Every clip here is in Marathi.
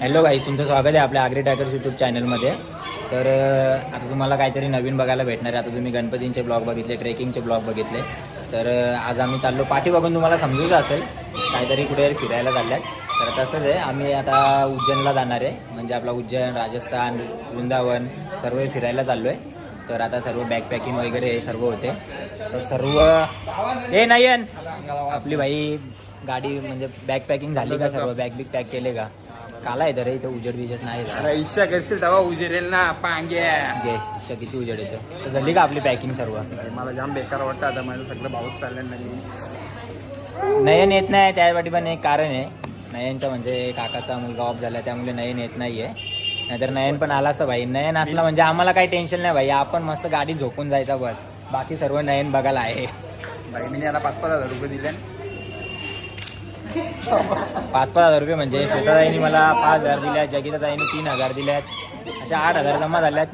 हॅलो गाईस तुमचं स्वागत आहे आपल्या आग्री टायगर्स यूट्यूब चॅनलमध्ये तर आता तुम्हाला काहीतरी नवीन बघायला भेटणार आहे. आता तुम्ही गणपतींचे ब्लॉग बघितले ट्रेकिंगचे ब्लॉग बघितले. तर आज आम्ही चाललो पाठी बघून तुम्हाला समजूच असेल. काहीतरी कुठे फिरायला चालल्यात. तर तसंच आहे आम्ही आता उज्जैनला जाणार आहे. म्हणजे आपला उज्जैन राजस्थान वृंदावन सर्व फिरायला चाललो आहे तर आता सर्व बॅग पॅकिंग वगैरे हे सर्व होते. तर सर्व हे नाही आपली भाई गाडी म्हणजे बॅग पॅकिंग झाली का सर्व? बॅग बिग पॅक केले का? काला आहे रे इथं उजेड बिजेड नाही. अरे इच्छा करशील तेव्हा उजेरेल ना पांग्या घे इच्छा किती उजेड येतं. तर झाली का आपली पॅकिंग सर्व? मला जाम बेकार वाटतं आता माझं सगळं भाऊच चाललं नाही नयन येत नाही त्यासाठी पण एक कारण आहे. नयनचा म्हणजे काकाचा मुलगा ऑफ झाला त्यामुळे नयन येत नाहीये. नाहीतर नयन पण आला असं भाई. नयन असला म्हणजे आम्हाला काही टेन्शन नाही भाई. आपण मस्त गाडी झोपून जायचा बस. बाकी सर्व नयन बघायला आहे. बहिणीने याला पाच पाच हजार रुपये दिले. पाच पाच हजार रुपये म्हणजे श्वेताताईने मला पाच हजार दिल्यात जगिताताईने तीन हजार दिल्यात. अशा आठ हजार जमा झाल्यात.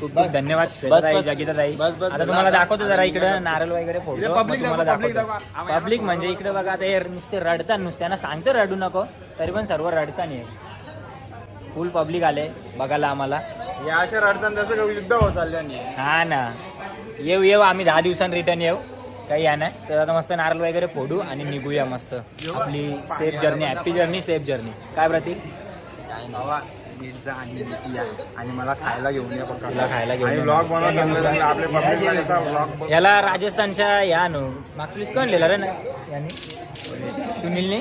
खूप खूप धन्यवाद श्वेताताई जगिताताई. बस, बस, आता तुम्हाला दाखवतो जरा इकडे नारळ वगैरे फोडतो. इकडे मग public तुम्हाला दाखव, public दाखवतो. आम्ही- पब्लिक म्हणजे इकडे बघा आता हे नुसते रडतात नुसत्यांना सांगतो रडू नको तरी पण सर्व रडता नाही फुल पब्लिक आले बघायला आम्हाला. या अशा रडताना तसं युद्ध होत चाललं नाही हा ना. येऊ येऊ आम्ही दहा दिवसांनी रिटर्न येऊ. काही या नाही. तर आता मस्त नारळ वगैरे फोडू आणि निघूया मस्त. आपली safe journey happy journey safe journey काय प्रतीक? आणि. आणि मला खायला घेऊन या पक्का. तुला खायला घेऊन आणि ये. ब्लॉग बनवा चांगलं चांगलं. आपले याला राजस्थानच्या या नो. मागच्या कोण लिहिला रे ना? यांनी? सुनीलने?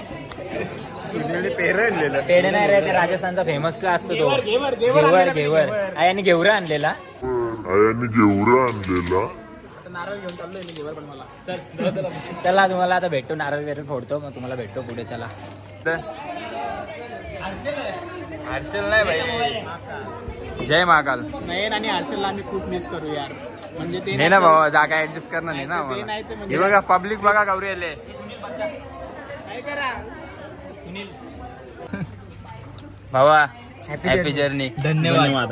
पेढे नाही रे ते राजस्थानचा फेमस का असतो तो? घेवर घेवर आ, यांनी घेवर. आणलेला. आणि घेवरा आणलेला. चला तुम्हाला आता भेटतो नारळ वगैरे फोडतो मग तुम्हाला भेटतो पुढे चला. हर्षल नाही भाई. जय महाकाल. नयन आणि हर्षलला आम्ही खूप मिस करू यार. म्हणजे ते नाही ना भावा जागा ऍडजस्ट करणार नाही ना ते मला नाही ते म्हणजे- हे बघा पब्लिक बघा गौरी आले काय करा? भावा हॅपी जर्नी धन्यवाद.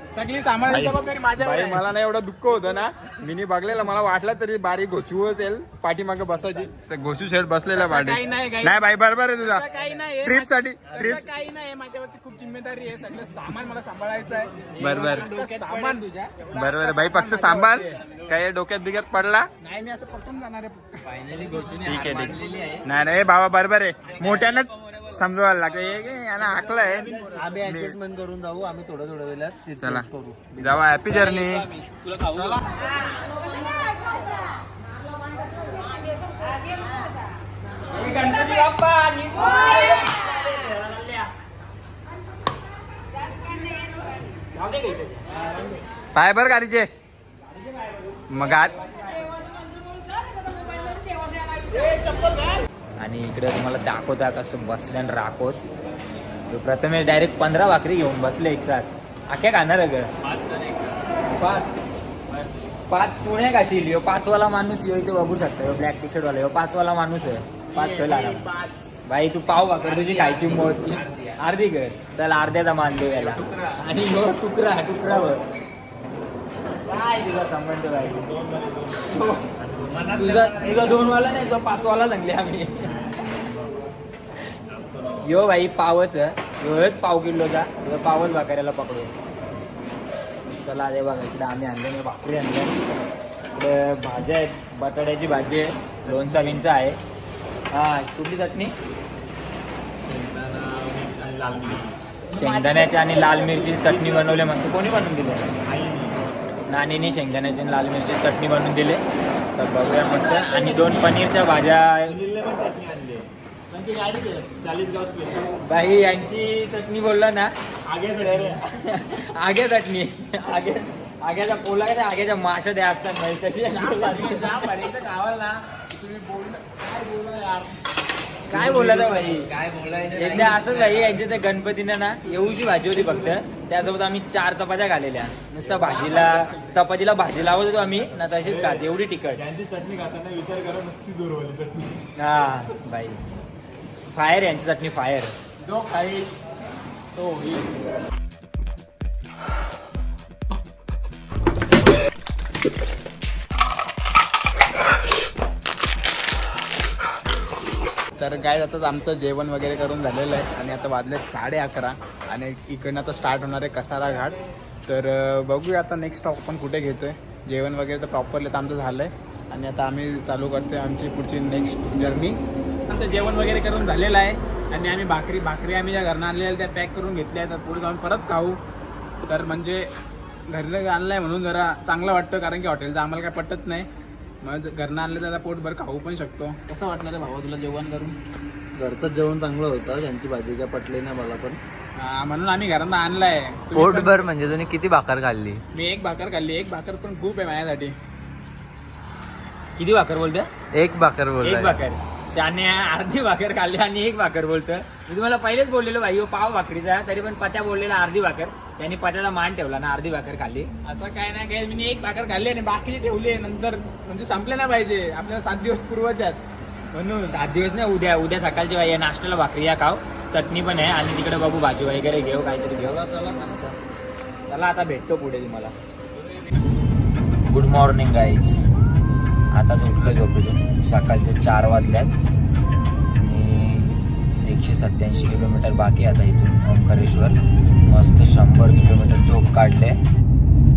सगळी सामान्य जबाबदारी माझ्यावर भाई आहे. मला नाही एवढं दुःख होतं ना मिनी बघलेला मला वाटलं तरी बारीक घोचू येईल पाठीमागे बसायची. तर घोचू शेट बसलेला पाठी काही नाही, काही नाही भाई बरोबर आहे तुझा. काही नाही ट्रिपसाठी ट्रिप काही नाही माझ्यावरती खूप जिम्मेदारी आहे. सगळं सामान मला सांभाळायचं आहे. बरोबर. सामान. तुझ्या. बरोबर आहे. भाई फक्त सांभाळ. काय डोक्यात बिग्यात पडला. नाही मी असं पटून जाणार आहे ठीक आहे ठीक. आहे. नाही नाही बाबा बरोबर आहे. मोठ्यानंच समजवायला लागतं हे यानं हाकलंय. आम्ही ऍडजस्टमेंट करून जाऊ. आम्ही थोड्या थोड्या वेळात सीट चला. करू. जावा हॅपी जर्नी गणपती बाप्पा पाय बर गाडीचे. मग आत आणि इकडे तुम्हाला दाखवता कसं बसल्यान राकोस. प्रथमेश डायरेक्ट पंधरा भाकरी घेऊन बसले एक साथ. आख्या खाणार ग. पाच. पाच पुणे काशील यो पाचवाला माणूस यो इथे बघू शकता. यो ब्लॅक टी शर्ट वाला. यो पाचवाला माणूस आहे. पाच खेळ भाई तू पाव भाकर तुझी खायची मोठी अर्धी कर. चल अर्ध्याचा मान देऊ याला. आणि यो तुकरा तुकडावर काय तुझा संबंध भाई? तुझा तुझा दोन वाला नाही पाचवाला सांगले आम्ही. यो भाई पावच योच पाव किलोचा यो पावच भाकऱ्याला पकडू चला अरे बघा इकडे आम्ही आणले मी भाकरी आणले इकडे भाज्या आहेत. बटाट्याची भाजी आहे. लोणचा विंचा आहे. हा कुठली चटणी? शेंगदाण्याची आणि लाल मिरचीची चटणी बनवली मस्त. कोणी बनवून दिले? नानीने शेंगदाण्याची आणि लाल मिरची चटणी बनवून दिले. तर बघूया मस्त. आणि दोन पनीरच्या भाज्या बाई यांची चटणी बोललं ना. आगे चटणी. आगे आग्याचा पोला काय आग्याच्या माशा द्या असतात बाई तशी काय बोलायचं भाई? काय बोलायचं एकदा असंच भाई यांच्या त्या गणपतीनं ना येऊची भाजी होती फक्त. त्यासोबत आम्ही चार चपात्या घालेल्या नुसता भाजीला चपातीला भाजी लावत होतो आम्ही ना तशीच खात. एवढी तिखट. त्यांची चटणी खाताना विचार करा नुसती दूरवाली चटणी. हा बाई फायर यांची चटणी फायर जो खाईल तो होईल. तर काय आताच आमचं जेवण वगैरे करून झालेलं आहे. आणि आता वाजले साडे अकरा. आणि इकडनं आता स्टार्ट होणार आहे कसारा घाट. तर बघूया आता नेक्स्ट स्टॉप आपण कुठे घेतो आहे जेवण वगैरे तर प्रॉपरली तर आमचं झालं आहे आणि आता आम्ही चालू करतो आहे आमची पुढची नेक्स्ट जर्नी आमचं जेवण वगैरे करून झालेलं आहे. आणि आम्ही भाकरी भाकरी आम्ही ज्या घरनं आणलेल्या त्या पॅक करून घेतल्या तर पुढे जाऊन परत खाऊ. तर म्हणजे घरनं आणलं आहे म्हणून जरा चांगलं वाटतं कारण की हॉटेलचं आम्हाला काय पटत नाही. मग घरनं आणलं तर आता पोटभर खाऊ पण शकतो. कसं वाटलं रे भावा तुला जेवण करून? घरचं जेवण चांगलं होतं त्यांची भाजी काय पटली नाही मला पण. हा, म्हणून आम्ही घरांना आणलाय. तुम्ही पण- पोटभर म्हणजे तुम्ही किती भाकर खाल्ली? मी एक भाकर खाल्ली. एक भाकर पण खूप आहे माझ्यासाठी. किती भाकर बोलतोय एक भाकर एक बोललाय भाकर. शाने अर्धी भाकर खाल्ली आणि एक भाकर बोलतोय. मी तुम्हाला पहिलेच बोललेलो भाई हो पाव भाकरीचा तरी पण पत्या बोललेला अर्धी भाकर. त्यांनी पत्याचा मान ठेवला ना अर्धी भाकर खाल्ली. असं काय नाही काय मी एक भाकर खाल्ली आणि बाकीचे ठेवले नंतर म्हणजे संपले नाही पाहिजे. आपल्याला सात दिवस पूर्वच आहेत. म्हणून. सात दिवस नाही उद्या उद्या सकाळची भाई नाश्त्याला भाकरी या खाव. चटणी पण आहे आणि तिकडे बघू भाजी वगैरे घेऊ काहीतरी घेऊ. चला आता भेटतो पुढे तुम्हाला. गुड मॉर्निंग गाईज आता झोपलो झोपेतून. सकाळचे चार वाजल्यात. आणि एकशे सत्याऐंशी किलोमीटर बाकी आता इथून ओंकारेश्वर. मस्त शंभर किलोमीटर झोप काढले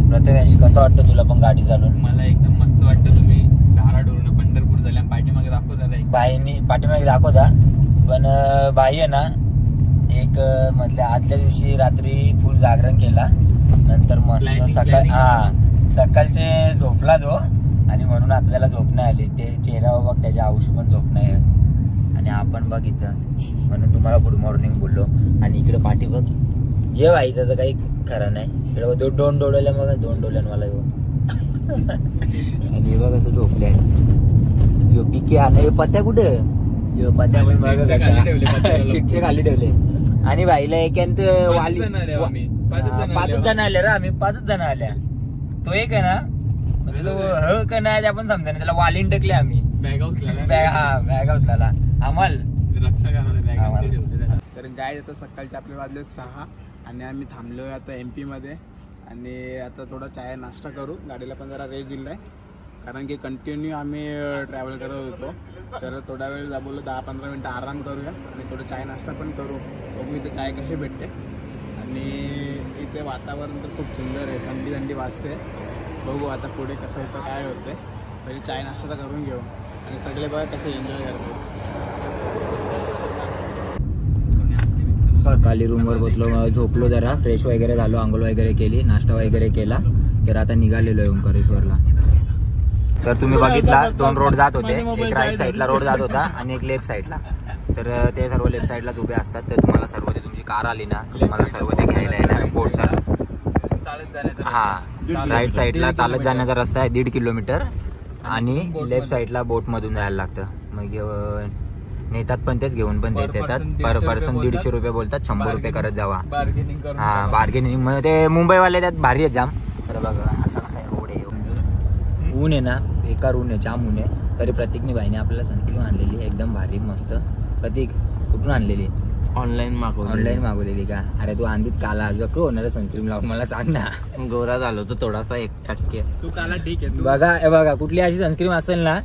प्रथमेश कसं वाटतं तुला पण गाडी चालून मला एकदम मस्त वाटतं. तुम्ही धाराडोरनं पंढरपूर झाल्या पाठीमागे दाखवत बाईनी पाठीमागे दाखवता. पण बाई आहे ना एक मधल्या आदल्या दिवशी रात्री फुल जागरण केला. नंतर मस्त सकाळ. हा सकाळचे झोपला तो. आणि म्हणून आता त्याला झोप नाही आली. ते चेहरा बघ त्याच्या औषध पण झोप नाही आहे. आणि आपण बघ इथं. म्हणून तुम्हाला गुड मॉर्निंग बोललो. आणि इकडे पाठी बघ. ये बाईचं तर काही खरं नाही. इकडे बघ, दो- दोन डोळ्याला बघा दोन डोळ्यान मला येऊ आणि हे बघ कसं झोपले यो पिके आणि. हे पत्या कुठं? यो पत्या पण बघा सीटच्या खाली ठेवले आणि बाईला एकांत वाली जण आले आम्ही. पाचच हा, जण आले. जण आले रे आम्ही. पाचच जण आल्या. तो एक आहे ना तो ह का नाही आपण समजा त्याला वालीन टकले आम्ही. बॅग बॅग हा बॅग उचलाला आम्हाला. तर गाय आता सकाळचे आपले वाजले सहा आणि आम्ही थांबलोय आता एममध्ये. आणि आता थोडा चाय नाश्ता करू. गाडीला पण जरा रेस्ट दिलाय. कारण की कंटिन्यू आम्ही ट्रॅव्हल करत होतो. तर थोडा वेळ जा बोललो दहा पंधरा मिनटं आराम करूया. आणि थोडं चाय नाश्ता पण करू. बघू इथे चाय कशी भेटते. आणि इथे वातावरण तर खूप सुंदर आहे. थंडी थंडी वाजते. बघू आता पुढे कसं होतं काय होतं पहिले चाय नाश्ता तर करून घेऊ आणि सगळे बघा कसे एन्जॉय करतात. खाली रूमवर बसलो झोपलो जरा फ्रेश वगैरे झालो आंघोळ वगैरे केली नाश्ता वगैरे केला. तर आता निघालेलो आहे ओंकारेश्वरला. तर तुम्ही बघितला दोन रोड जात होते. एक राईट साईडला रोड जात होता आणि एक लेफ्ट साईडला तर ते सर्व लेफ्ट साईडलाच उभे असतात. तर तुम्हाला सर्व ते तुमची कार आली ना तुम्हाला सर्व ते घ्यायला येणार बोटचा हा राईट साईडला चालत जाण्याचा रस्ता आहे दीड किलोमीटर. आणि लेफ्ट साईडला बोट मधून जायला लागतं. मग अं, नेतात पण तेच घेऊन पण तेच येतात. पर पर्सन दीडशे रुपये बोलतात. शंभर रुपये करत जावा. हा बार्गेनिंग मग ते मुंबईवाले त्यात भारी आहे जाम. तर बघा असा कसा आहे रोड आहे ऊन आहे ना बेकार ऊन आहे जाम ऊन आहे. तरी प्रतीकने भाईने आपल्याला सनस्क्रीम आणलेली एकदम भारी मस्त. प्रतीक कुठून आणलेली ऑनलाईन मागवलं ऑनलाईन मागवलेली का? अरे तू आधीच काला आज होणार सनस्क्रीम लावून मला सांग ना? गोरा झालो तर थोडासा एक टक्के. तू काला ठीक आहे तू. बघा हे बघा कुठली अशी सनस्क्रीम असेल ना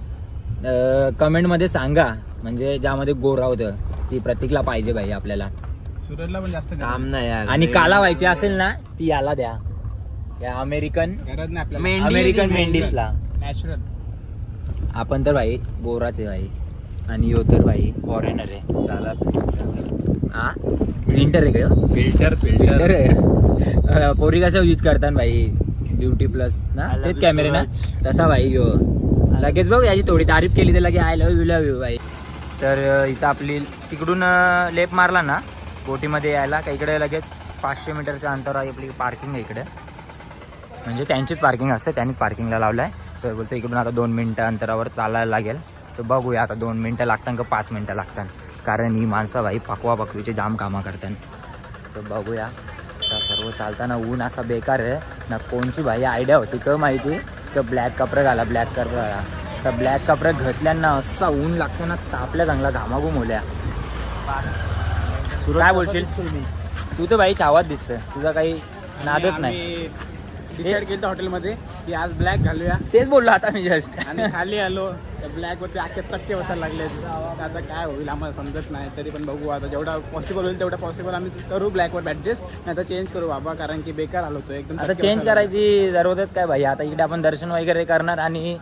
कमेंटमध्ये सांगा. म्हणजे ज्यामध्ये गोरा होतं ती प्रतीकला पाहिजे भाई आपल्याला. सुरतला पण जास्त काम नाही. यार. आणि काला व्हायची असेल ना ती याला द्या. या अमेरिकन गरज नाही आपल्याला. मेंढी अमेरिकन होती, मेंढीसला. नॅचरल. आपण तर भाई गोराच आहे भाई आणि यो तर भाई फॉरेनर आहे. हा? प्रिंटर आहे का फिल्टर आहे. अं, पोरी कसं यूज करतात भाई? ब्युटी प्लस ना? तेच कॅमेरे ना. तसा भाई यो. लगेच बघ याची थोडी तारीफ केली तर लगे I love you love you भाई. तर इथं आपली तिकडून लेप मारला ना? बोटीमध्ये यायला का इकडे लगेच पाचशे मीटरच्या अंतरावर आपली पार्किंग आहे इकडे. म्हणजे त्यांचीच पार्किंग असते त्यांनीच पार्किंगला लावलं आहे तर बोलतो इकडून आता दोन मिनटं अंतरावर चालायला लागेल. तर बघूया आता दोन मिनटं लागतात का पाच मिनटं लागतात. कारण ही माणसं भाई पकवा पकवीचे जाम कामं करतात. तर बघूया. आता सर्व चालताना ऊन असा बेकार आहे. ना कोणची भाई आयडिया होती का माहिती? तर ब्लॅक कपडे घाला ब्लॅक कपडे घाला. तर ब्लॅक कपडे घातल्यांना असा ऊन लागतो ना तापल्या चांगला घामाघूम होल्या. काय बोलशील? तू तर भाई छावात दिसतंय. तुझा काही नादच नाही. डिसाईड केलं हॉटेलमध्ये की आज ब्लॅक घालूया. तेच बोललो आता मी जस्ट आणि खाली आलो. ब्लॅक वरती अख्खे चक्के बसायला लागले. आता काय होईल आम्हाला समजत नाही. तरी पण बघू आता जेवढा पॉसिबल होईल तेवढा पॉसिबल आम्ही करू ब्लॅक वर ऍडजस्ट नाही तर चेंज करू बाबा कारण की बेकार आलो होतो एकदम आता चेंज करायची जरूरतच काय भाई? आता इकडे आपण दर्शन वगैरे करणार आणि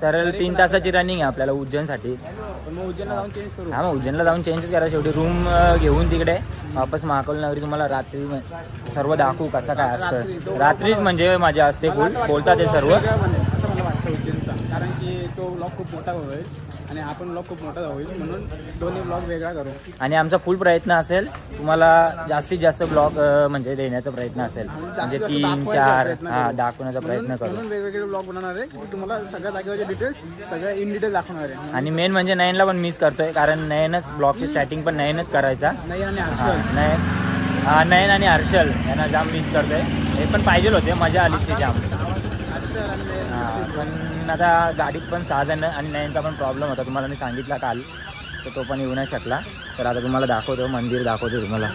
सरळ तीन तासाची रनिंग आहे आपल्याला उज्जैनसाठी. पण मग उज्जैनला जाऊन चेंज करू. हा मग उज्जैनला जाऊन चेंज करा. शेवटी रूम घेऊन तिकडे. वापस महाकाल नगरी तुम्हाला रात्री सर्व दाखवू कसं काय असतं. रात्रीच म्हणजे मजा असते बोलतात तो सर्व वेगळा बनेल, असं मला वाटतं उज्जैनचा कारण की तो ब्लॉग खूप मोठा होईल आणि आपण ब्लॉग खूप मोठा होईल म्हणून दोन्ही ब्लॉग वेगळा करू. आणि आमचा फुल प्रयत्न असेल तुम्हाला जास्तीत जास्त ब्लॉग म्हणजे देण्याचा प्रयत्न असेल. म्हणजे तीन चार हा. दाखवण्याचा प्रयत्न करू. म्हणून वेगवेगळे ब्लॉग बनवणार आहे. तुम्हाला सगळ्या जागेवरचे डिटेल्स सगळ्या इन डिटेल दाखवणार आहे. आणि मेन म्हणजे नयनला पण मिस करतोय कारण नयनच ब्लॉगची स्टार्टिंग पण नयनच करायचा. नाही आणि हर्षल. नयन हा नयन आणि हर्षल यांना जाम मिस करतोय. हे पण पाहिजे होते मजा आलीच ते जाम. हर्षल आणि हा, पण आता गाडीत पण सहा जण आणि नाईनचा पण प्रॉब्लेम होता. तुम्हाला मी सांगितला काल तर तो पण येऊ नाही शकला. तर आता तुम्हाला दाखवतो मंदिर दाखवतो तुम्हाला.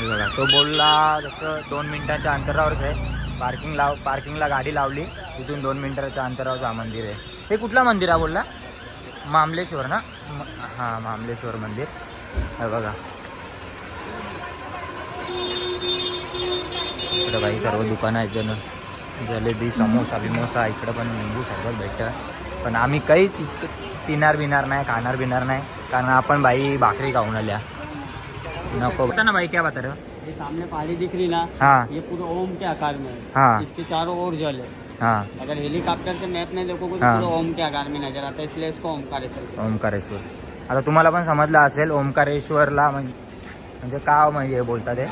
बघा तो बोलला जसं दोन मिनटाच्या अंतरावरच आहे. पार्किंग लाव पार्किंगला गाडी लावली. तिथून दोन मिनटाच्या अंतरावरच हा मंदिर आहे. हे कुठला मंदिर आहे बोलला? मामलेश्वर ना? हां मामलेश्वर मंदिर. हे बघा. बाई सर्व दुकानं आहेत जण. जलेबी समोसा बिमोसा इकडं पण लिंबू सरबत भेटतं. पण आम्ही काहीच पिणार बिणार नाही खाणार बिणार नाही. कारण आपण बाई भाकरी खाऊन आल्या. नको. बता ना भाई क्या बता रहे हो ये सामने पहाड़ी दिख रही ना हाँ. ये पूरा ओम के आकार में है हाँ. इसके चारों ओर जल है. हाँ. अगर हेलीकॉप्टर से मैप में देखोगे तो हाँ। पूरा ओम के आकार में नजर आता है इसलिए इसको ओमकारेश्वर कहते हैं। ओंकारेश्वर. आता तुम्हाला पण समजलं असेल ओंकारेश्वरला म्हण- म्हणजे का म्हणजे बोलतात ते?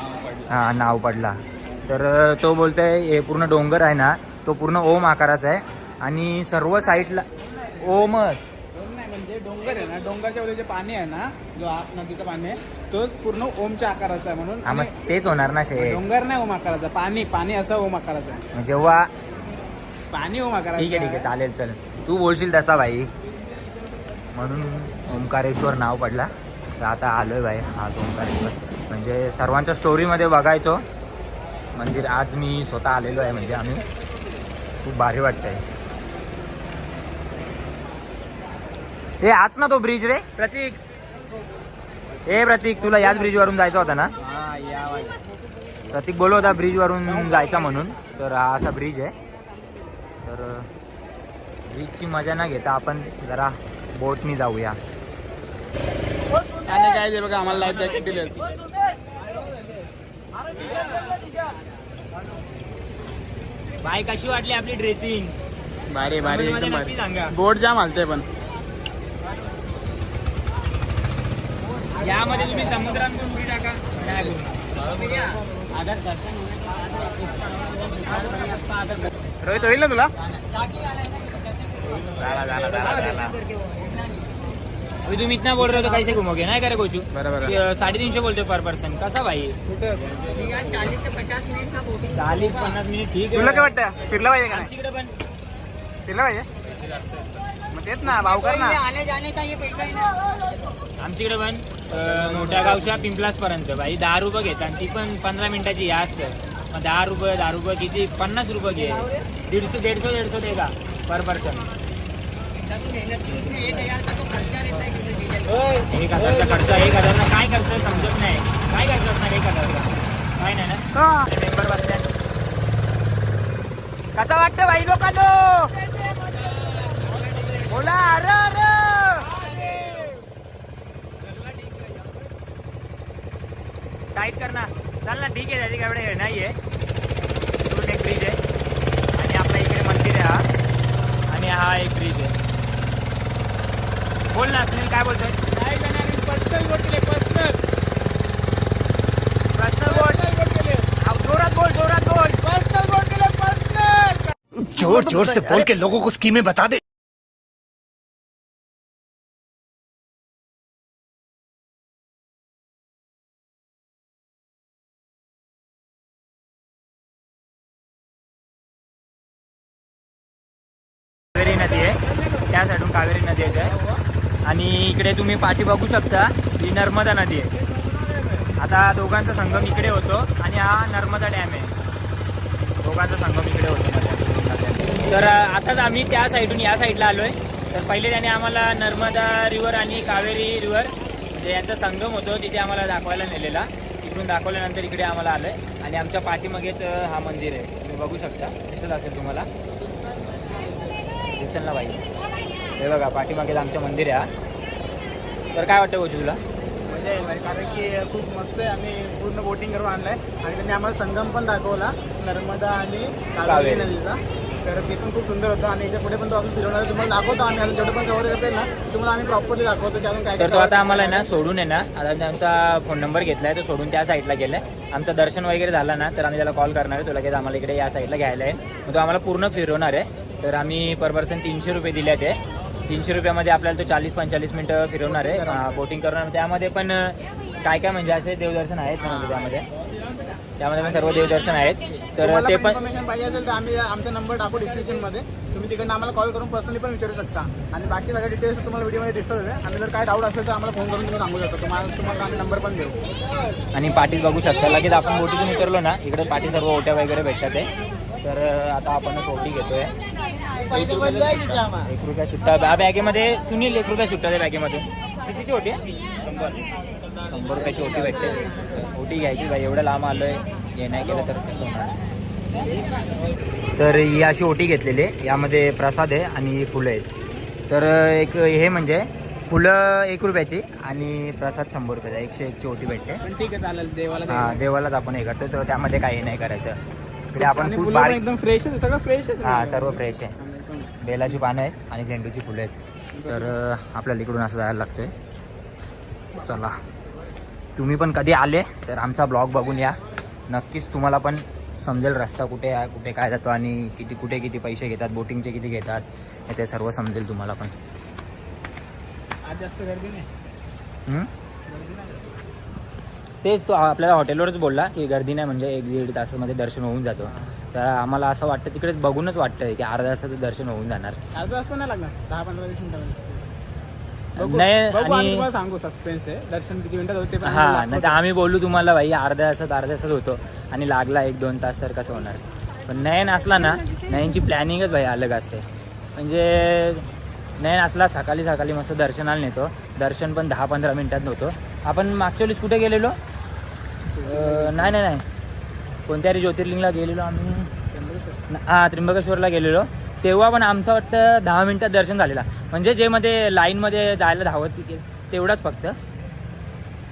हां नाव पडला. तर तो बोलतोय हे पूर्ण डोंगर आहे ना तो पूर्ण ओम आकाराचा आहे आणि सर्व साईडला ओमच ओम नाही म्हणजे डोंगर आहे ना डोंगरच्या मध्ये जे पाणी आहे ना जो आप नदीचं पाणी आहे तो पूर्ण ओमच्या आकाराचा आहे म्हणून हा मग तेच होणार ना शे डोंगर नाही ओम आकाराचा पाणी पाणी असं ओम आकाराचं आहे. जेव्हा पाणी ओम आकाराचं ठीक आहे ठीक आहे चालेल चल. तू बोलशील तसा भाई म्हणून ओंकारेश्वर नाव पडला. तर आता आलोय भाई आज ओंकारेश्वर. म्हणजे सर्वांच्या स्टोरीमध्ये बघायचो. मंदिर आज मी स्वतः आलेलो आहे म्हणजे आम्ही. खूप भारी वाटतंय. हे आज ना तो ब्रिज रे. प्रतीक. ए प्रतीक तुला याच ब्रिज वरून जायचं होता ना? हाँ प्रतीक बोललो होता ब्रिज वरून जायचा म्हणून. तर हा असा ब्रिज आहे. तर ब्रिजची मजा न घेता आपण जरा बोटनी जाऊया. आणि काय बघा आम्हाला लाईफ जॅकेट दिले बाय कशी वाटली आपली ड्रेसिंग भारी भारी एकदम सांगा. बोट जाम हलते पण. यामध्ये तुम्ही समुद्रात पण उडी टाका. रोहित होईल ना तुला? झाला झाला झाला झाला अभी तुम्ही इतना बोल रहे हो तो कैसे घुमोगे? नाही का रे कोचू बरोबर कि, अं, साडेतीनशे बोलतोय पर पर्सन कसा भाई? चालीस से पचास मिनट पन्नास मिनिट ठीक तुला काय आहे वाटतं? फिरला पाहिजे का नाही? आमच्याकडे पण। फिरला पाहिजे? मग तेच ना भाऊ कर ना. आने जाने का ये पैसा? ही ना आमच्याकडे पण अं, मोठ्या गावच्या पिंपलास पर्यंत भाई. दहा रुपये घेतात. आणि ती पण पंधरा मिनिटाची या असतं. मग दहा रुपये दहा रुपये किती? पन्नास रुपये घे. दीडशे दीडशे दीडशे दे का पर पर्सन एक है हजारचा खर्च एक काय खर्च समजत नाही. काय खर्च असणार एक हजारचा? काय नाही ना? मेंबर बसल्यात कसा वाटतं भाई लोकांनो? बोला अरे अरे! टाईट कर ना. चाल ना ठीक आहे त्याची काय एवढे हे नाही आहे इकडून एक ब्रिज आहे. आणि आपल्या इकडे मंदिर आहे हा. आणि हा एक ब्रिज आहे. बोल ना सुनील काय बोलतोय? नाही पर्सनल बोट केले पर्सनल पर्सनल बोट जोरात बोल जोरात बोल. पर्सनल बोट केले पर्सनल ज़ोर ज़ोर से बोल के लोगों को स्कीमें बता दे। तुम्ही बघू शकता ही नर्मदा नदी आहे. आता दोघांचा संगम इकडे होतो आणि हा नर्मदा डॅम आहे. दोघांचा संगम इकडे होतो तर आताच आम्ही त्या साईडून या साईडला आलोय. तर पहिले त्याने आम्हाला नर्मदा रिव्हर आणि कावेरी रिव्हर म्हणजे यांचा संगम होतो तिथे आम्हाला दाखवायला नेलेला. इकडून दाखवल्यानंतर इकडे आम्हाला आलोय. आणि आमच्या पाठीमागेच हा मंदिर आहे. तुम्ही बघू शकता. दिसत असेल तुम्हाला? दिसेल ना बाई? हे बघा पाठीमागेच आमचं मंदिर आहे तर काय वाटतं गोष्टी तुला? मजा येईल भाई. कारण की खूप मस्त आहे. आम्ही पूर्ण बोटिंग करून आणलाय. आणि त्यांनी आम्हाला संगम पण दाखवला नर्मदा आणि कावेरी कावेरी. नदीचा. तर ते पण खूप सुंदर होतं. आणि याच्यापुढे पण तो अजून फिरवणार आहे. तुम्हाला दाखवतो आम्ही. अजून जेवढं पण कव्हर करता ना. तुम्हाला आम्ही प्रॉपरली दाखवतो की अजून काय तर तो आता आम्हाला आहे ना सोडून आहे ना. आता त्यांचा फोन नंबर घेतलाय तो सोडून त्या साईडला गेलाय. आमचं दर्शन वगैरे झालं ना तर आम्ही त्याला कॉल करणार आहे. तो लगेच आम्हाला इकडे या साईडला घ्यायला आहे. मग तो आम्हाला पूर्ण फिरवणार आहे. तर आम्ही पर पर्सन तीनशे रुपये दिले ते तीनशे रुपयामध्ये आपल्याला तो चाळीस पंचेचाळीस मिनिटं फिरवणार आहे. बोटिंग करणार. त्यामध्ये पण काय काय म्हणजे असे देवदर्शन आहेत म्हणजे त्यामध्ये. त्यामध्ये पण सर्व देवदर्शन आहेत. तर ते पण पाहिजे असेल तर आम्ही आमचा नंबर टाकू डिस्क्रिप्शनमध्ये. तुम्ही तिकडनं आम्हाला कॉल करून पर्सनली पण विचारू शकता. आणि बाकी सगळे डिटेल्स तुम्हाला व्हिडिओमध्ये दिसतात आहे. आणि जर काय डाऊट असेल तर आम्हाला फोन करून तुम्ही सांगू शकता. तुम्हाला तुम्हाला आम्ही नंबर पण देऊ. आणि पाठी बघू शकता. लगेच आपण बोटीतून उतरलो ना इकडे पाठी सर्व ओट्या वगैरे भेटतात आहे. तर आता आपण ओटी घेतोय. एक रुपया सुट्टा. बॅ- बॅगेमध्ये सुनील एक रुपया सुट्टा त्या बॅगेमध्ये. कितीची ओटी आहे? शंभर. शंभर रुपयाची ओटी भेटते. ओटी घ्यायची बाई एवढं लांब आलोय. हे नाही केलं तर कसं होणार? तर ही अशी ओटी घेतलेली आहे. यामध्ये प्रसाद आहे आणि फुलं आहेत. तर एक हे म्हणजे फुलं एक रुपयाची आणि प्रसाद शंभर रुपयाचा. एकशे एकची ओटी भेटते. पण ठीक आहे चालेल. देवाला हा. देवालाच आपण हे करतो. तर त्यामध्ये काही नाही करायचं. इकडे आपण बारीक एकदम फ्रेश आहे सगळं फ्रेश आहे हा सर्व फ्रेश आहे. बेलाची पानं आहेत आणि झेंडूची फुलं आहेत. तर आपल्याला इकडून असं जायला लागतंय. चला. तुम्ही पण कधी आले तर आमचा ब्लॉग बघून या. नक्कीच तुम्हाला पण समजेल रस्ता कुठे आहे कुठे काय जातो आणि किती कुठे किती पैसे घेतात बोटिंगचे किती घेतात हे ते सर्व समजेल तुम्हाला पण. आज जास्त गर्दी नाही. हम्म? तेच तो आपल्याला हॉटेलवरच बोलला की गर्दी नाही म्हणजे एक दीड तासामध्ये दर्शन होऊन जातो. तर आम्हाला असं वाटतं तिकडेच बघूनच वाटतं की अर्ध्या तासाचं दर्शन होऊन जाणार. अर्धा तास पण नाही लागणार दहा पंधरा वीस मिनिटामध्ये बघू नाही, बघू आम्ही आणि- तुम्हाला सांगू सस्पेन्स आहे. दर्शन किती मिनिटात होते पण हा आम्हाला नाही तर. आम्ही बोलू तुम्हाला भाई अर्ध्या तासात अर्ध्या तासात होतो. आणि लागला एक दोन तास तर कसं होणार? पण नयन असला ना नयनची प्लॅनिंगच भाई अलग असते. म्हणजे नयन असला सकाळी सकाळी मस्त दर्शनाला नेतो. दर्शन पण दहा पंधरा मिनिटात नव्हतो आपण मागच्या वेळेस कुठे गेलेलो? अं, नाही नाही नाही. कोणत्या तरी ज्योतिर्लिंगला गेलेलो आम्ही. हां त्र्यंबकेश्वरला गेलेलो. तेव्हा पण आमचं वाटतं दहा मिनिटात दर्शन झालेला. म्हणजे जे मध्ये लाईनमध्ये जायला धावत तिथे तेवढाच फक्त.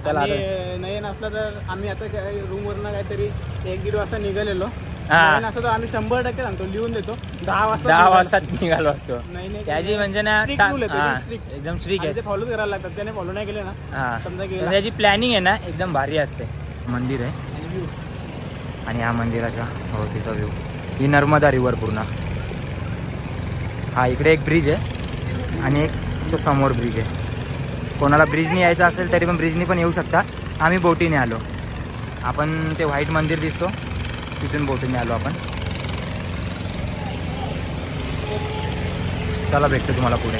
चला नाही नसला तर आम्ही आता रूम वरनं काहीतरी एक दीड वाजता निघालेलो. हा. तर आम्ही शंभर टक्के सांगतो लिहून देतो. दहा वाजता दहा. वाजता निघालो असतो. त्याची म्हणजे ना एकदम स्ट्रिक आहे. ते फॉलो करायला लागतात त्याने फॉलो नाही केले ना. गेला. त्याची प्लॅनिंग आहे ना एकदम भारी असते. मंदिर आहे. आणि या मंदिराचा भोवतीचा व्ह्यू ही नर्मदा रिव्हर पूर्ण. हा इकडे एक ब्रिज आहे आणि एक तो समोर ब्रिज आहे. कोणाला ब्रिजने यायचं असेल तरी पण ब्रिजनी पण येऊ शकता. आम्ही बोटीने आलो. आपण ते व्हाईट मंदिर दिसतो. तिथून बोटीने आलो आपण. चला भेटतो तुम्हाला पुढे.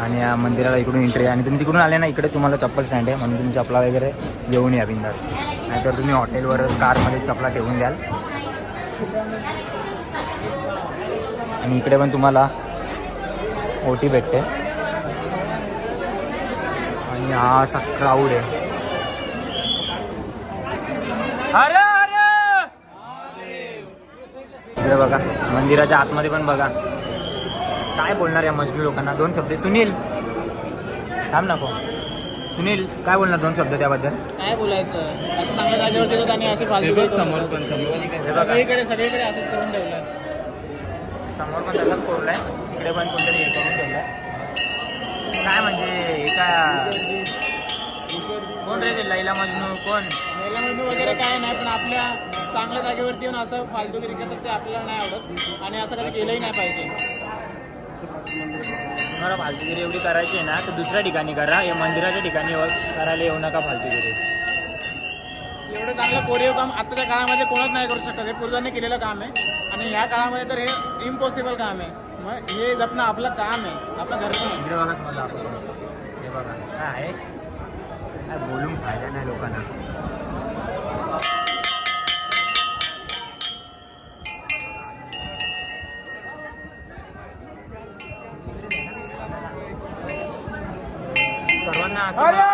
आणि या मंदिराला इकडून एंट्री आहे. आणि तुम्ही तिकडून आले ना इकडे तुम्हाला चप्पल स्टँड आहे. म्हणून तुम्ही चपला वगैरे घेऊन या बिंदास. नाहीतर तुम्ही हॉटेलवर कारमध्ये चपला ठेवून द्याल. आणि इकडे पण तुम्हाला ओटी भेटते. आणि हा असा क्राऊड आहे. अरे अरे इकडे बघा मंदिराच्या आतमध्ये पण बघा. काय बोलणार या मजबी लोकांना? दोन शब्द. सुनील थांब नको. सुनील काय बोलणार दोन शब्द त्याबद्दल? काय बोलायचं? आता चांगल्या जागेवरती तर त्यांनी अशी फालतू समोर पण सगळीकडे सगळीकडे असंच करून ठेवलं समोर पण तसंच कोरलाय तिकडे पण कोणतरी हे करून ठेवलंय. काय म्हणजे एका कोण रे ते लैला मजनू? कोण? मेलामध्ये वगैरे काय नाही पण आपल्या चांगल्या जागेवरती येऊन असं फालतूगिरी करतात ते आपल्याला नाही आवडत. आणि असं कधी केलंही नाही पाहिजे. तुम्हाला फालतूगिरी एवढी करायची आहे ना तर दुसऱ्या ठिकाणी करा. या मंदिराच्या ठिकाणी करायला येऊ नका फालतूगिरी. एवढं चांगलं कोरीव काम आत्ताच्या काळामध्ये कोणत नाही करू शकत. हे पूर्वजांनी केलेलं काम आहे. आणि ह्या काळामध्ये तर हे इम्पॉसिबल काम आहे. मग हे जपणं आपलं काम आहे. आपलं घर बोलून फायदा नाही लोकांना. सर्वांना असं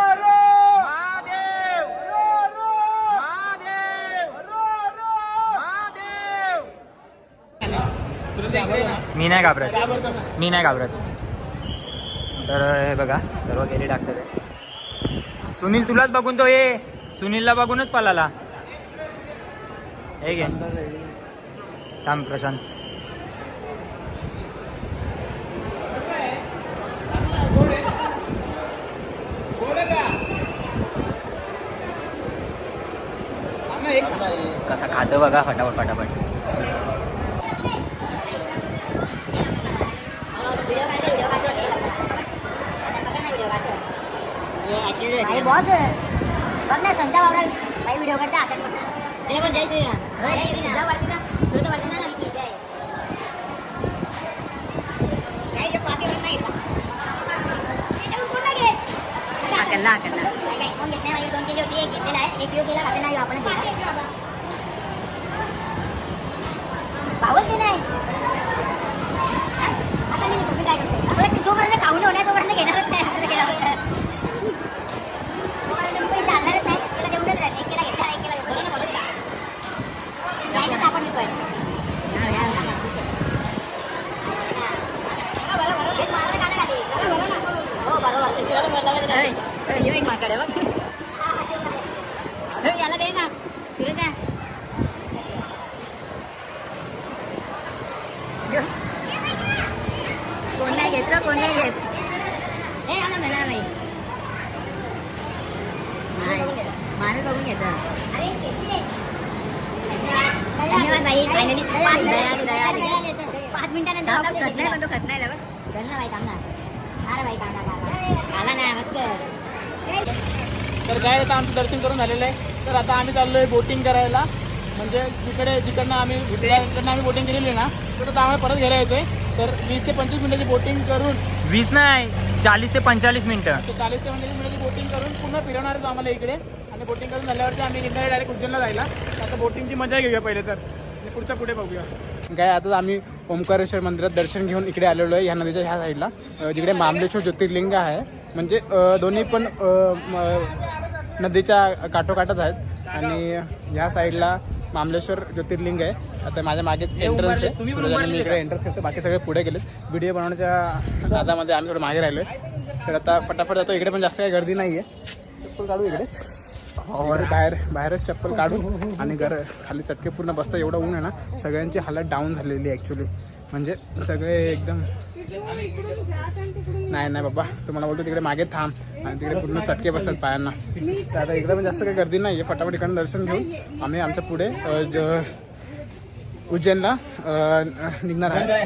नाही घाबरत. मी नाही घाबरत. तर हे बघा सर्व गेली टाकतात. सुनील तुलाच बघून तो ये. सुनीलला बघूनच पलाला हे घे. थांब प्रशांत. कसा खातं बघा फटाफट फटाफट अरे बॉस बघ ना संता बाबरा काही व्हिडिओ करता आता त्याने पण जय श्रीराम जय श्रीराम जा वरती जा सुरत वरती ना नाही अकल्ला अकल्ला नाही माझी दोन केली होती एक घेतलेला आहे एक किलो केला खाता नाही आपण भावच ते नाही? आता मी काय करते जोपर्यंत खाऊन होणार तोपर्यंत घेणारच नाही असं केलं पैसे आणणारच नाही त्याला तेवढंच राहते एक केला घेतला एक केला घेतला बरोबर ना घ्यायचं आपण मी पण हो एक मार्कडे बघ. याला दे ना. फिरत द्या. कोण नाही घेत कोण नाही घेत. हे आला मला बाई माणूस बघून घेतं धन्यवाद. बाई फायनली दया आली दया आली. पाच मिनिटानंतर खत नाही पण तो खत नाही धन्यवाद बाई काम ना. अरे बाई काम आला नाही मस्त. तर काय आता आमचं दर्शन करून झालेलं आहे. तर आता आम्ही चाललोय बोटिंग करायला. म्हणजे जिकडे जिकडनं आम्ही जिकडनं आम्ही बोटिंग केलेली ना तिकडं तर आम्हाला परत घ्यायला येतोय. तर वीस ते पंचवीस मिनिटाची बोटिंग करून वीस नाही चाळीस ते पंचेचाळीस मिनिटं. ते चाळीस ते पंचवीस मिनिटाची बोटिंग करून पूर्ण फिरवणार आहेत आम्हाला इकडे. आणि बोटिंग करून झाल्यावरती आम्ही निघणार डायरेक्ट उज्जैनला जायला. तर आता बोटिंगची मजा घेऊया पहिले तर. आणि पुढचं पुढे बघूया. काय आता आम्ही ओंकारेश्वर मंदिरात दर्शन घेऊन इकडे आलेलो आहे ह्या नदीच्या ह्या साईडला जिकडे मामलेश्वर ज्योतिर्लिंग आहे. म्हणजे दोन्ही पण नदीच्या काठोकाठच आहेत. आणि ह्या साईडला मामलेश्वर ज्योतिर्लिंग आहे. आता माझ्या मागेच एंट्रन्स आहे. सूरज आणि मी इकडे एंट्रन्स करतो. बाकी सगळे पुढे गेलेत. व्हिडिओ बनवण्याच्या नादामध्ये आम्ही थोडं मागे राहिलो तर आता फटाफट जातो इकडे पण जास्त काही गर्दी नाही आहे चप्पल काढू इकडे. इकडे बाहेर बाहेरच चप्पल काढू आणि घर खाली चटके पूर्ण बसता. एवढं ऊन आहे ना सगळ्यांची हालत डाऊन झालेली आहे ॲक्च्युली म्हणजे सगळे एकदम नाही नाही बाबा तुम्हाला बोलतो तिकडे मागे थांब. आणि तिकडे पूर्ण चटके बसतात पायांना. तर आता इकडे पण जास्त काही गर्दी नाही आहे. फटाफट इकडनं दर्शन घेऊन आम्ही आमच्या पुढे उज्जैनला निघणार आहे.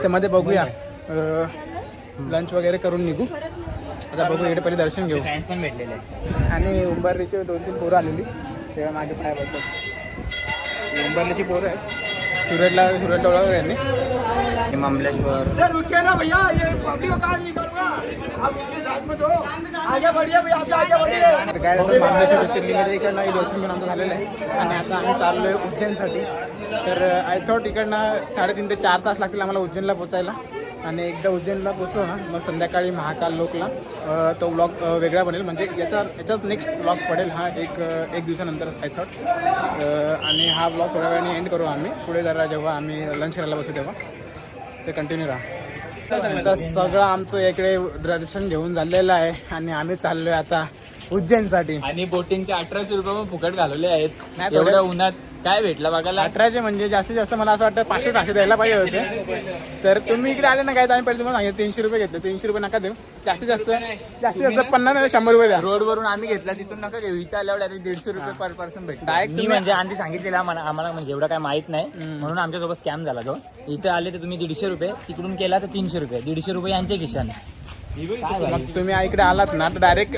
त्यामध्ये बघूया. लंच वगैरे करून निघू. आता बघू इकडे पहिले दर्शन घेऊ. पण भेटलेले. आणि उंबरलीची दोन तीन पोरं आलेली. तेव्हा माझे पाय बसतात. उंबरलीची पोरं आहेत. सुरतला सुरतला ओळखलं त्यांनी हे मामलेश्वर. काय झालं मार्गदर्शन ज्योतिर्लिंगाच्या इकडनं दर्शन घेऊन आमचं झालेलं आहे. आणि आता आम्ही चाललो आहे उज्जैनसाठी. तर आय थॉट इकडनं साडेतीन ते चार तास लागतील आम्हाला उज्जैनला पोचायला आणि एकदा उज्जैनला पोचलो ना मग संध्याकाळी महाकाल लोकला. तो ब्लॉग वेगळा बनेल. म्हणजे याचा याच्यात नेक्स्ट ब्लॉग पडेल हा एक एक दिवसानंतर आय थॉट आणि हा ब्लॉग थोड्या वेळाने एंड करू आम्ही. पुढे जरा जेव्हा आम्ही लंच करायला बसू तेव्हा. ते कंटिन्यू राहा. सगळं आमचं इकडे दर्शन घेऊन झालेलं आहे आणि आम्ही चाललोय आता. उज्जैनसाठी. आणि बोटिंगचे अठराशे रुपये पण फुकट घालवले आहेत. नाही, एवढ्या थोडं- उन्हात काय भेटला बघायला? अठराशे म्हणजे जास्तीत जास्त मला असं वाटतं पाचशे सहाशे द्यायला पाहिजे होते. तर तुम्ही इकडे आले ना काय तर आम्ही पहिले तुम्हाला सांगितलं तीनशे रुपये घेतले. तीनशे रुपये नका देऊ. जास्तीत जास्त जास्तीत जास्त पन्नास नाही, शंभर रुपये द्या. रोड वरून आम्ही घेतला तिथून नका घेऊ. इथं आल्यावर डायरेक्ट दीडशे रुपये पर पर्सन भेटला डायरेक्ट मी म्हणजे आधी सांगितलेला मला आम्हाला म्हणजे एवढं काय माहीत नाही. म्हणून आमच्यासोबत स्कॅम झाला तो. इथे आले तर तुम्ही दीडशे रुपये तिकडून केला तर तीनशे रुपये. दीडशे रुपये यांच्या खिशाने. मग तुम्ही इकडे आलात ना तर डायरेक्ट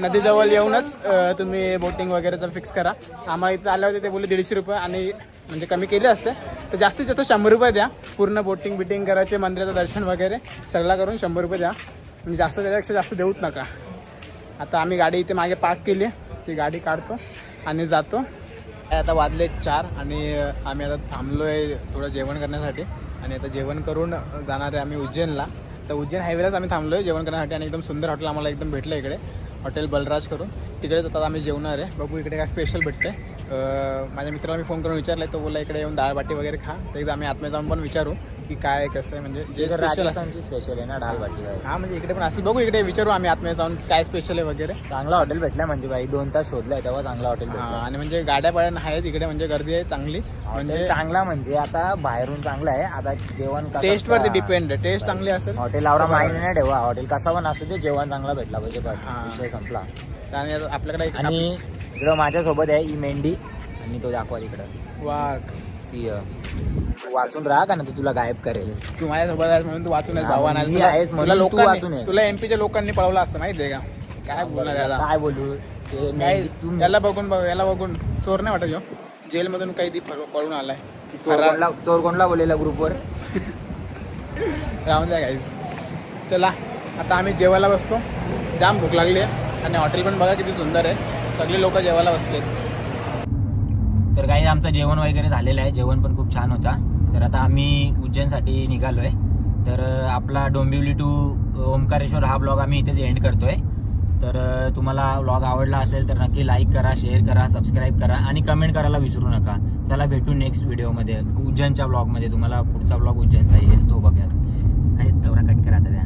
नदीजवळ येऊनच तुम्ही बोटिंग वगैरेचं फिक्स करा. आम्हाला इथं आल्यावर ते बोलले दीडशे रुपये आणि म्हणजे कमी केले असते. तर जास्तीत जास्त शंभर रुपये द्या. पूर्ण बोटिंग बिटिंग करायचे मंदिराचं दर्शन वगैरे सगळं करून शंभर रुपये द्या. म्हणजे जास्त त्याच्यापेक्षा जास्त देऊच नका. आता आम्ही गाडी इथे मागे पार्क केली ती गाडी काढतो आणि जातो. आता वाजले चार आणि आम्ही आता थांबलो आहे थोडं जेवण करण्यासाठी. आणि आता जेवण करून जाणार आहे आम्ही उज्जैनला. तर उज्जैन हायवेलाच आम्ही थांबलो आहे जेवण करण्यासाठी आणि एकदम सुंदर हॉटेल आम्हाला एकदम भेटलं इकडे. हॉटेल बलराज करून. तिकडे जातात आम्ही जेवणार आहे. बघू इकडे काय स्पेशल भेटतं माझ्या मित्राला मी फोन करून विचारलं तो बोला इकडे येऊन डाळ बाटी वगैरे खा. तर एकदा आम्ही आत्म्या जाऊन पण विचारू. की काय कसं आहे म्हणजे जे असेल राजस्थानची स्पेशल आहे ना डाल बाटी भाई हा म्हणजे इकडे पण असेल बघू इकडे विचारू आम्ही आतमध्ये जाऊन काय स्पेशल आहे वगैरे. चांगला हॉटेल भेटला म्हणजे भाई दोन तास शोधलाय तेव्हा चांगला हॉटेल हा, भेटला आणि म्हणजे गाड्या पाड्या आहेत इकडे म्हणजे गर्दी आहे चांगली. म्हणजे चांगला म्हणजे आता बाहेरून चांगला आहे. आता जेवण कसं- टेस्ट वरती डिपेंड आहे. टेस्ट चांगली असेल हॉटेल आवडा माहिती नाही ठेवा. हॉटेल कसा पण असू दे जेवण चांगला भेटला पाहिजे बस. हा. विषय संपला. आणि आता आपल्याकडे एक आणि इकडं माझ्यासोबत आहे ही मेंढी. आणि तो दाखवा तिकडं. वाघ. सिंह वाचून राहा का ना तू तुला गायब करेल. तू माझ्यासोबत आहेस म्हणून तू वाचून आहेस भावा मी आहेस तुला म्हणून तू वाचून. तुला एमपीच्या लोकांनी पळवलं असतं माहितीये का? काय बोलणार याला? काय बोलू? ते तू याला बघून बघ याला बघून चोर नाही वाटत ह्यो जेलमधून काही दी पळ- पळून आलाय. चोर कोणला चोर कोणला बोललेला ग्रुपवर? राहून द्या गाईज चला आता आम्ही जेवायला बसतो. जाम भूक लागली आहे. आणि हॉटेल पण बघा किती सुंदर आहे. सगळे लोक जेवायला बसलेत. तर काही आमचं जेवण वगैरे झालेलं आहे. जेवण पण खूप छान होता. तर आता आम्ही उज्जैनसाठी निघालो आहे तर आपला डोंबिवली टू ओंकारेश्वर हा ब्लॉग आम्ही इथेच एंड करतोय. तर तुम्हाला ब्लॉग आवडला असेल तर नक्की लाईक करा शेअर करा सबस्क्राईब करा आणि कमेंट करायला विसरू नका. चला भेटू नेक्स्ट व्हिडिओमध्ये उज्जैनच्या ब्लॉगमध्ये तुम्हाला पुढचा ब्लॉग उज्जैनचा येईल तो बघा आहेत तेवढा कट करा आता त्या.